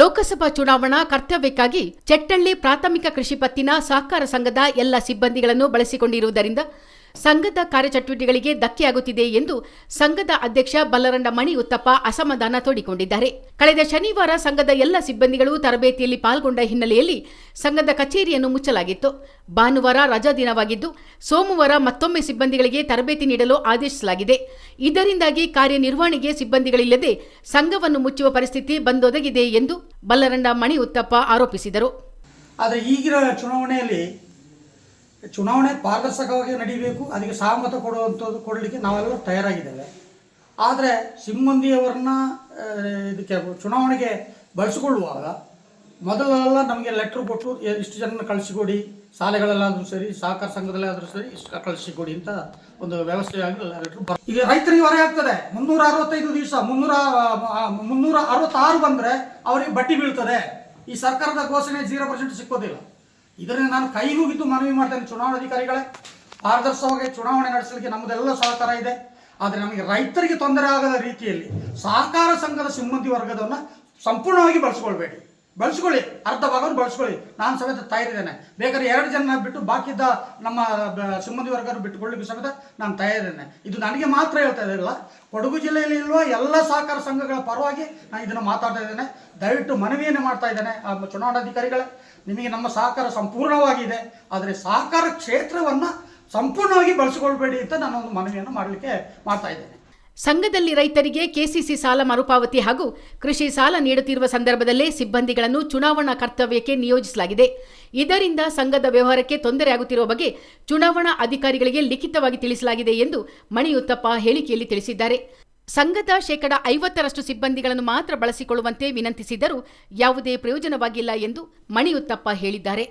ಲೋಕಸಭಾ ಚುನಾವಣಾ ಕರ್ತವ್ಯಕ್ಕಾಗಿ ಚೆಟ್ಟಳ್ಳಿ ಪ್ರಾಥಮಿಕ ಕೃಷಿ ಪತ್ತಿನ ಸಹಕಾರ ಸಂಘದ ಎಲ್ಲ ಸಿಬ್ಬಂದಿಗಳನ್ನು ಬಳಸಿಕೊಂಡಿರುವುದರಿಂದ ಸಂಘದ ಕಾರ್ಯಚಟುವಟಿಕೆಗಳಿಗೆ ಧಕ್ಕೆಯಾಗುತ್ತಿದೆ ಎಂದು ಸಂಘದ ಅಧ್ಯಕ್ಷ ಬಲ್ಲರಂಡ ಮಣಿ ಉತ್ತಪ್ಪ ಅಸಮಾಧಾನ ತೋಡಿಕೊಂಡಿದ್ದಾರೆ. ಕಳೆದ ಶನಿವಾರ ಸಂಘದ ಎಲ್ಲ ಸಿಬ್ಬಂದಿಗಳು ತರಬೇತಿಯಲ್ಲಿ ಪಾಲ್ಗೊಂಡ ಹಿನ್ನೆಲೆಯಲ್ಲಿ ಸಂಘದ ಕಚೇರಿಯನ್ನು ಮುಚ್ಚಲಾಗಿತ್ತು. ಭಾನುವಾರ ರಜಾ ದಿನವಾಗಿದ್ದು, ಸೋಮವಾರ ಮತ್ತೊಮ್ಮೆ ಸಿಬ್ಬಂದಿಗಳಿಗೆ ತರಬೇತಿ ನೀಡಲು ಆದೇಶಿಸಲಾಗಿದೆ. ಇದರಿಂದಾಗಿ ಕಾರ್ಯನಿರ್ವಹಣೆಗೆ ಸಿಬ್ಬಂದಿಗಳಿಲ್ಲದೆ ಸಂಘವನ್ನು ಮುಚ್ಚುವ ಪರಿಸ್ಥಿತಿ ಬಂದೊದಗಿದೆ ಎಂದು ಬಲ್ಲರಂಡ ಮಣಿ ಉತ್ತಪ್ಪ ಆರೋಪಿಸಿದರು. ಆದರೆ ಈಗಿನ ಚುನಾವಣೆಯಲ್ಲಿ ಚುನಾವಣೆ ಪಾರದರ್ಶಕವಾಗಿ ನಡೀಬೇಕು, ಅದಕ್ಕೆ ಸಹಮತ ಕೊಡುವಂಥದ್ದು ಕೊಡಲಿಕ್ಕೆ ನಾವೆಲ್ಲ ತಯಾರಾಗಿದ್ದೇವೆ. ಆದರೆ ಸಿಮ್ಮಂದಿಯವರನ್ನ ಇದಕ್ಕೆ ಚುನಾವಣೆಗೆ ಬಳಸಿಕೊಳ್ಳುವಾಗ ಮೊದಲೆಲ್ಲ ನಮಗೆ ಲೆಟ್ರ್ ಕೊಟ್ಟು ಇಷ್ಟು ಜನ ಕಳಿಸಿಕೊಡಿ, ಶಾಲೆಗಳಲ್ಲಾದರೂ ಸರಿ, ಸಹಕಾರ ಸಂಘದಲ್ಲಾದರೂ ಸರಿ, ಇಷ್ಟು ಕಳಿಸಿಕೊಡಿ ಅಂತ ಒಂದು ವ್ಯವಸ್ಥೆಯಾಗಿ ಲೆಟ್ರ್ ಬರ್, ಈಗ ರೈತರಿಗೆ ಹೊರೆ ಆಗ್ತದೆ. ಮುನ್ನೂರ ಅರವತ್ತೈದು ದಿವಸ, ಮುನ್ನೂರ ಮುನ್ನೂರ ಅರವತ್ತಾರು ಬಂದರೆ ಅವರಿಗೆ ಬಟ್ಟಿ ಬೀಳ್ತದೆ. ಈ ಸರ್ಕಾರದ ಘೋಷಣೆ ಜೀರೋ ಪರ್ಸೆಂಟ್ ಸಿಕ್ಕೋದಿಲ್ಲ. ಇದರಿಂದ ನಾನು ಕೈ ಮುಗಿದು ಮನವಿ ಮಾಡ್ತೇನೆ ಚುನಾವಣಾ ಅಧಿಕಾರಿಗಳೇ. ಪಾರದರ್ಶಕವಾಗಿ ಚುನಾವಣೆ ನಡೆಸಲಿಕ್ಕೆ ನಮ್ಮದೆಲ್ಲ ಸಹಕಾರ ಇದೆ. ಆದರೆ ನಮಗೆ ರೈತರಿಗೆ ತೊಂದರೆ ಆಗದ ರೀತಿಯಲ್ಲಿ ಸಹಕಾರ ಸಂಘದ ಸಿಬ್ಬಂದಿ ವರ್ಗದವನ್ನು ಸಂಪೂರ್ಣವಾಗಿ ಬಳಸ್ಕೊಳ್ಬೇಡಿ. ಬಳಸ್ಕೊಳ್ಳಿ ಅರ್ಧ ಭಾಗವನ್ನು ಬಳಸ್ಕೊಳ್ಳಿ. ನಾನು ಸಮೇತ ತಯಾರಿದ್ದೇನೆ. ಬೇಕಾದ್ರೆ ಎರಡು ಜನ ಬಿಟ್ಟು ಬಾಕಿದ್ದ ನಮ್ಮ ಸಿಬ್ಬಂದಿ ವರ್ಗರು ಬಿಟ್ಟುಕೊಳ್ಳಿಕ್ಕೆ ಸಮೇತ ನಾನು ತಯಾರಿದ್ದೇನೆ. ಇದು ನನಗೆ ಮಾತ್ರ ಹೇಳ್ತಾ ಇದ್ದಿಲ್ಲ ಕೊಡಗು ಜಿಲ್ಲೆಯಲ್ಲಿ ಇರುವ ಎಲ್ಲ ಸಹಕಾರ ಸಂಘಗಳ ಪರವಾಗಿ ನಾನು ಇದನ್ನು ಮಾತಾಡ್ತಾ ಇದ್ದೇನೆ. ದಯವಿಟ್ಟು ಮನವಿಯನ್ನು ಮಾಡ್ತಾ ಇದ್ದೇನೆ, ಆ, ಚುನಾವಣಾಧಿಕಾರಿಗಳೇ. ನಿಮಗೆ ನಮ್ಮ ಸಹಕಾರ ಸಂಪೂರ್ಣವಾಗಿದೆ. ಆದರೆ ಸಹಕಾರ ಕ್ಷೇತ್ರವನ್ನು ಸಂಪೂರ್ಣವಾಗಿ ಬಳಸಿಕೊಳ್ಬೇಡಿ ಅಂತ ನಾನು ಒಂದು ಮನವಿಯನ್ನು ಮಾಡಲಿಕ್ಕೆ ಮಾಡ್ತಾ ಇದ್ದೇನೆ. ಸಂಘದಲ್ಲಿ ರೈತರಿಗೆ ಕೆಸಿಸಿ ಸಾಲ ಮರುಪಾವತಿ ಹಾಗೂ ಕೃಷಿ ಸಾಲ ನೀಡುತ್ತಿರುವ ಸಂದರ್ಭದಲ್ಲೇ ಸಿಬ್ಬಂದಿಗಳನ್ನು ಚುನಾವಣಾ ಕರ್ತವ್ಯಕ್ಕೆ ನಿಯೋಜಿಸಲಾಗಿದೆ. ಇದರಿಂದ ಸಂಘದ ವ್ಯವಹಾರಕ್ಕೆ ತೊಂದರೆಯಾಗುತ್ತಿರುವ ಬಗ್ಗೆ ಚುನಾವಣಾ ಅಧಿಕಾರಿಗಳಿಗೆ ಲಿಖಿತವಾಗಿ ತಿಳಿಸಲಾಗಿದೆ ಎಂದು ಮಣಿಯುತ್ತಪ್ಪ ಹೇಳಿಕೆಯಲ್ಲಿ ತಿಳಿಸಿದ್ದಾರೆ. ಸಂಘದ ಶೇಕಡ ಐವತ್ತರಷ್ಟು ಸಿಬ್ಬಂದಿಗಳನ್ನು ಮಾತ್ರ ಬಳಸಿಕೊಳ್ಳುವಂತೆ ವಿನಂತಿಸಿದರೂ ಯಾವುದೇ ಪ್ರಯೋಜನವಾಗಿಲ್ಲ ಎಂದು ಮಣಿಯುತ್ತಪ್ಪ ಹೇಳಿದ್ದಾರೆ.